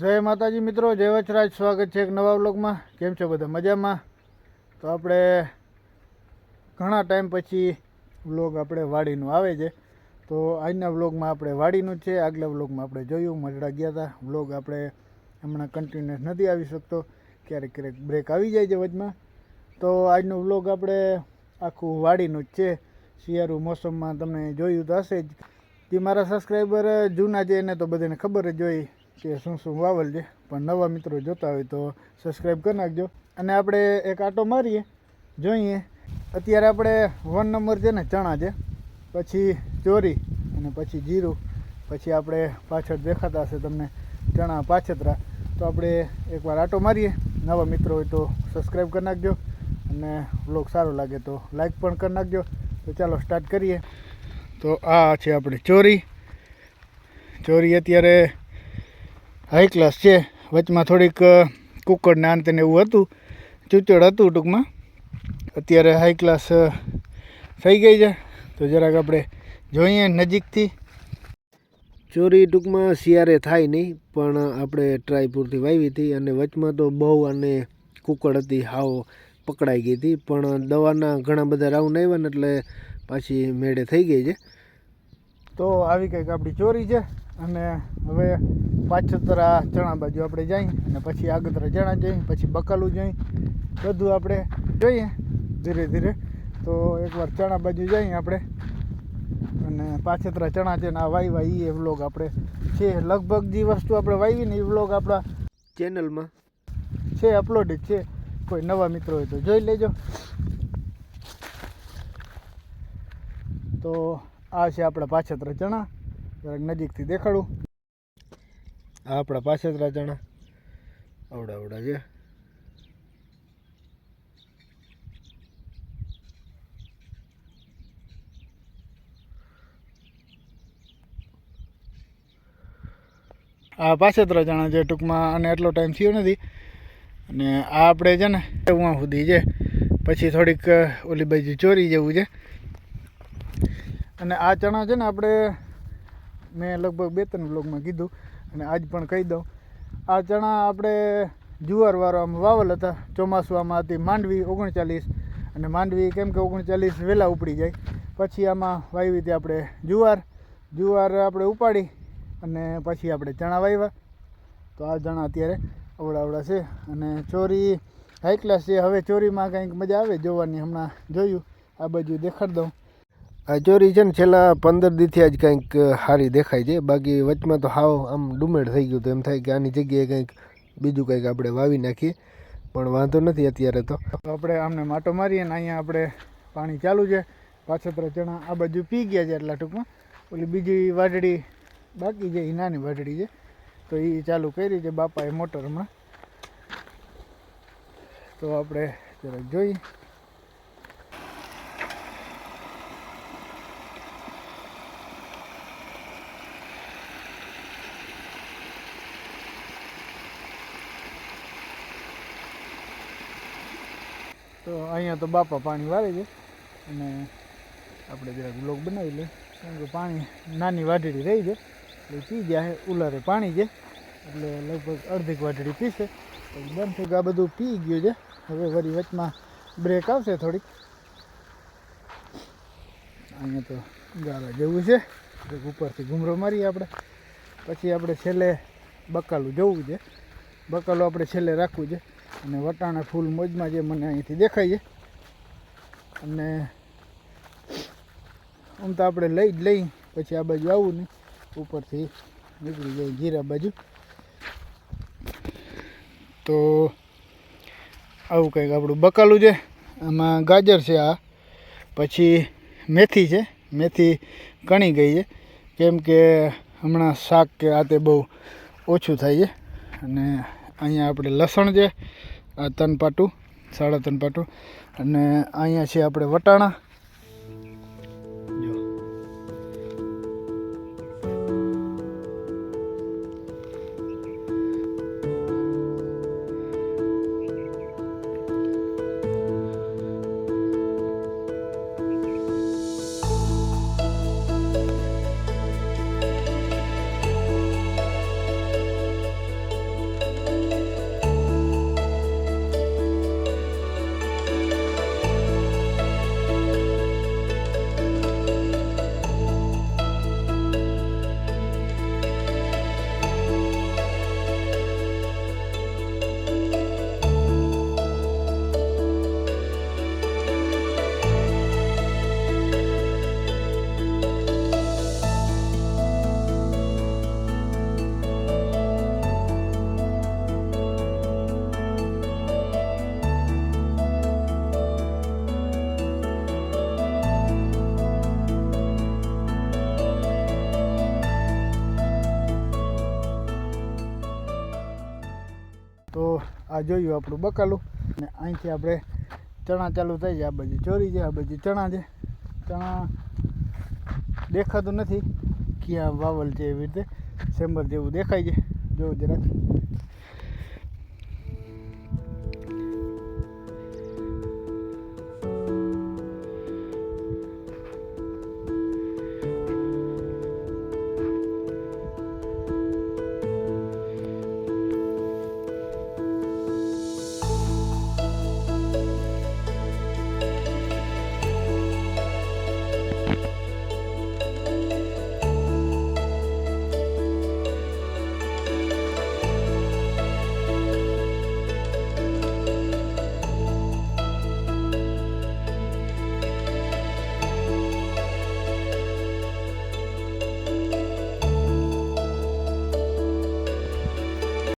જય માતાજી મિત્રો, જય વચરાજ. સ્વાગત છે એક નવા વ્લોગમાં. કેમ છો બધા? મજામાં? તો આપણે ઘણા ટાઈમ પછી વ્લોગ આપણે વાડીનું આવે છે. તો આજના વ્લોગમાં આપણે વાડીનું છે. આગલા વ્લોગમાં આપણે જોયું, મરડા ગયા હતા વ્લોગ આપણે હમણાં કન્ટિન્યુઅસ નથી આવી શકતો. ક્યારેક ક્યારેક બ્રેક આવી જાય છે વચમાં. તો આજનો વ્લોગ આપણે આખું વાડીનું જ છે. શિયાળુ મોસમમાં તમને જોયું તો હશે જ. જે મારા સબસ્ક્રાઈબર જૂના છે એને તો બધાને ખબર જ હોય. કે શું શું વાવલ છે. પણ નવા મિત્રો જોતા હોય તો સબસ્ક્રાઈબ કરી નાખજો. અને આપણે એક આટો મારીએ, જોઈએ. અત્યારે આપણે વન નંબર છે ને ચણા છે. પછી ચોરી અને પછી જીરું. પછી આપણે પાછળ દેખાતા હશે તમને ચણા પાછતરા. તો આપણે એકવાર આટો મારીએ. નવા મિત્રો હોય તો સબસ્ક્રાઈબ કરી નાખજો. અને બ્લોગ સારો લાગે તો લાઈક પણ કરી નાખજો. તો ચાલો સ્ટાર્ટ કરીએ. તો આ છે આપણે ચોરી. ચોરી અત્યારે હાઈ ક્લાસ છે. વચમાં થોડીક કુકડ નાન તેને એવું હતું. ચૂચડ હતું ટૂંકમાં. અત્યારે હાઈ ક્લાસ થઈ ગઈ છે. તો જરાક આપણે જોઈએ નજીકથી. ચોરી ટૂંકમાં શિયારે થાય નહીં, પણ આપણે ટ્રાય પૂરતી વાવી હતી અને વચમાં તો બહુ અને કુકડ હતી, હાવ પકડાઈ ગઈ હતી. પણ દવાના ઘણા બધા રાઉન્ડ આવ્યા ને એટલે પાછી મેળે થઈ ગઈ છે. તો આવી કંઈક આપણી ચોરી છે. અને હવે પાછતરા ચણા બાજુ આપણે જઈ અને પછી આગતરા ચણા જઈ, પછી બકાલું જઈ. બધું આપણે જોઈએ ધીરે ધીરે. તો એકવાર ચણા બાજુ જઈએ આપણે. અને પાછતરા ચણા છે આ વાવ્યા એ વ્લોગ આપણે છે. લગભગ જે વસ્તુ આપણે વાવી ને એ વ્લોગ આપણા ચેનલમાં છે અપલોડ છે. કોઈ નવા મિત્રો હોય તો જોઈ લેજો. તો આ છે આપણા પાછતરા ચણા. જરાક નજીકથી દેખાડું. આ આપણા પાછતરા ચણા આવડા આવડા છે. આ પાછતરા ચણા છે ટૂંકમાં, અને એટલો ટાઈમ થયો નથી. અને આ આપણે છે ને ઉવા સુધી છે. પછી થોડીક ઓલી બાજુ ચોરી જેવું છે. અને આ ચણા છે ને આપણે મેં લગભગ બે ત્રણ બ્લોગમાં કીધું અને આજ પણ કહી દઉં. આ ચણા આપણે જુવારવાળો આમ વાવલ હતા. ચોમાસું આમાં હતી માંડવી ઓગણચાલીસ અને માંડવી કેમ કે ઓગણચાલીસ વહેલા ઉપડી જાય. પછી આમાં વાવી હતી આપણે જુવાર. જુવાર આપણે ઉપાડી અને પછી આપણે ચણા વાવ્યા. તો આ ચણા અત્યારે અવડાવડા અવડા છે અને ચોરી હાઈ ક્લાસ છે. હવે ચોરીમાં કંઈક મજા આવે જોવાની હમણાં જોયું. આ બાજુ દેખાડી દઉં. આ ચોરી છે ને છેલ્લા પંદર દીથી જ કંઈક સારી દેખાય છે. બાકી વચમાં તો હાવ આમ ડુમેડ થઈ ગયું તો એમ થાય કે આની જગ્યાએ કંઈક બીજું કંઈક આપણે વાવી નાખીએ. પણ વાંધો નથી અત્યારે તો. આપણે આમને માટો મારીએ ને અહીંયા આપણે પાણી ચાલુ છે. પાછળ ચણા આ બાજુ પી ગયા છે એટલા ટૂંકમાં. ઓલી બીજી વાડડી બાકી છે એ નાની વાડડી છે. તો એ ચાલુ કરી છે, બાપાએ મોટર હમણાં. તો આપણે જરાક જોઈ. તો અહીંયા તો બાપા પાણી વાળે છે અને આપણે જરાક બ્લોક બનાવી લઈએ. કારણ કે પાણી નાની વાઢડી રહી છે. એટલે પી જાય ઉલારે પાણી છે. એટલે લગભગ અડધીક વાઢડી પીશે બંધ આ બધું પી ગયું છે. હવે વળી વચમાં બ્રેક આવશે થોડીક. અહીંયા તો ગાળા જવું છે. ઉપરથી ઘૂમરો મારીએ આપણે. પછી આપણે છેલ્લે બકાલું જવું છે. બકાલું આપણે છેલ્લે રાખવું છે. અને વટાણા ફૂલ મોજમાં જે મને અહીંથી દેખાય છે. અને આમ તો આપણે લઈ જ લઈ, પછી આ બાજુ આવું નહીં ઉપરથી નીકળી જાય જીરા બાજુ. તો આવું કંઈક આપણું બકાલું છે, આમાં ગાજર છે આ, પછી મેથી છે, મેથી કણી ગઈ છે. કેમ કે હમણાં શાક કે આ તે બહુ ઓછું થાય છે. અને અહીંયા આપણે લસણ છે, આ ત્રણ પાટું સાડા ત્રણ પાટું અને અહીંયા છે આપણે વટાણા. તો આ જોયું આપણું બકાલું. અને અહીંથી આપણે ચણા ચાલુ થાય છે આ બાજુ ચોરી છે આ બાજુ ચણા છે. ચણા દેખાતું નથી. ક્યાં વાવલ છે એવી રીતે. સેમ્બર જેવું દેખાય છે. જોવું જરાક.